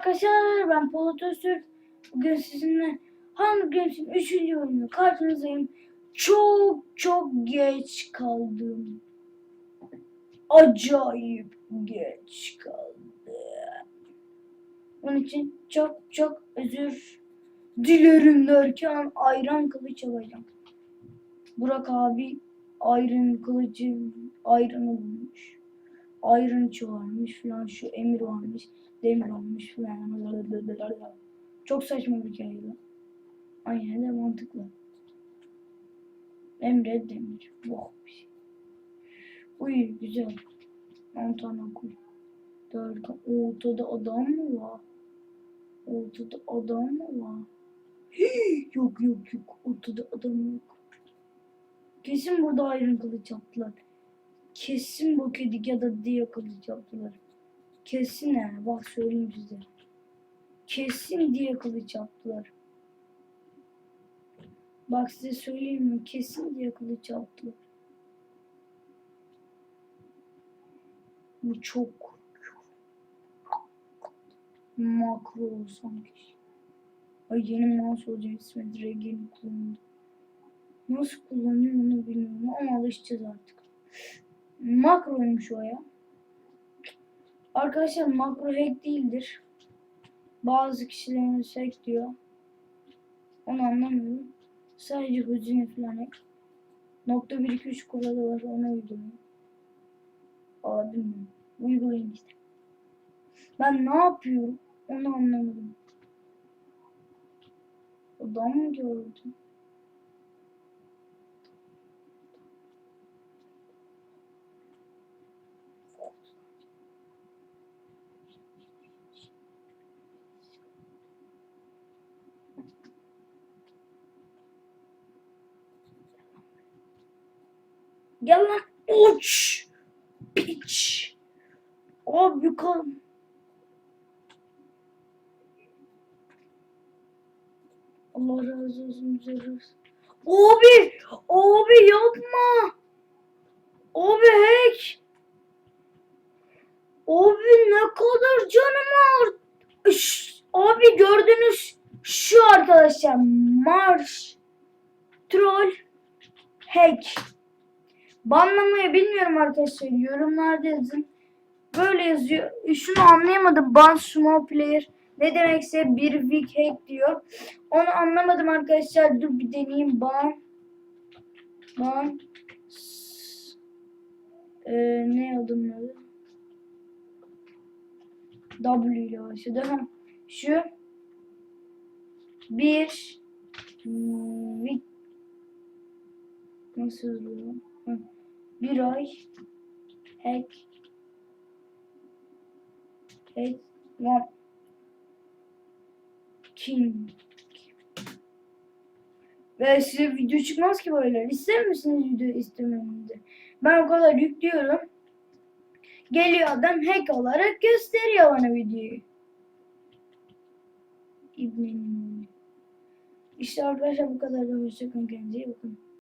Arkadaşlar ben Polat Öztürk. Bugün sizinle Hunger Games'in 3. oyunu karşınızdayım. Çok çok geç kaldım. Acayip geç kaldım. Onun için çok çok özür dilerim derken ayran kılıç alacağım. Burak abi ayran kılıcı ayranı bulmuş. Ayran içi varmış falan şu emir varmış. Demir olmuş falan. Çok saçma bir hikaye bu. Aynen de mantıklı. Emre Demir. Oh bir şey. Uy güzel. 10 tane koy. Dört. Ortada adam mı var? Ortada adam mı var? Hii, yok yok yok. Ortada adam yok. Kesin burada ayrın kılıç yaptılar. Kesin bu kedik ya da diye kılıç yaptılar. Kesin he. Bak söyleyeyim size. Kesin diye kılıç yaptılar. Bak size söyleyeyim mi? Kesin diye kılıç yaptılar. Bu çok. Makro olsam keşke. Ay yeni mouse olacak ismi direkt yeni. Nasıl kullanıyor onu bilmiyorum ama alışacağız artık. Makroymuş o ya. Arkadaşlar makro hack değildir. Bazı kişilerimiz hack diyor. Onu anlamıyorum. Sadece hüzünü falan hack. Nokta 1 2 3 kuralı var ona uygulayın. Bilmiyorum. Uygulayın işte. Ben ne yapıyorum onu anlamadım. Adam mı gördüm? Gel lan. Uç. Piç. Abi kan. Allah razı olsun olsun. Abi. Abi yapma. Abi hack. Abi ne kadar canım var. Abi gördünüz şu arkadaşlar. Marş. Troll. Hack. Banlamayı bilmiyorum arkadaşlar. Yorumlarda yazın. Böyle yazıyor. Şunu anlayamadım. Ban small player. Ne demekse bir weak hack diyor. Onu anlamadım arkadaşlar. Dur bir deneyeyim. Ban. Ban. Ee, ne adının adı? W ile başladı. Ha. Şu. Bir. Weak. Nasıl yazılıyor? Bir ay hack hack one king ve size video çıkmaz ki böyle. İster misiniz video istemenizi? Ben o kadar yüklüyorum. Geliyor adam hack olarak gösteriyor bana videoyu. İbnenin. İşte arkadaşlar bu kadar da hoşçakalın kendinize iyi bakın.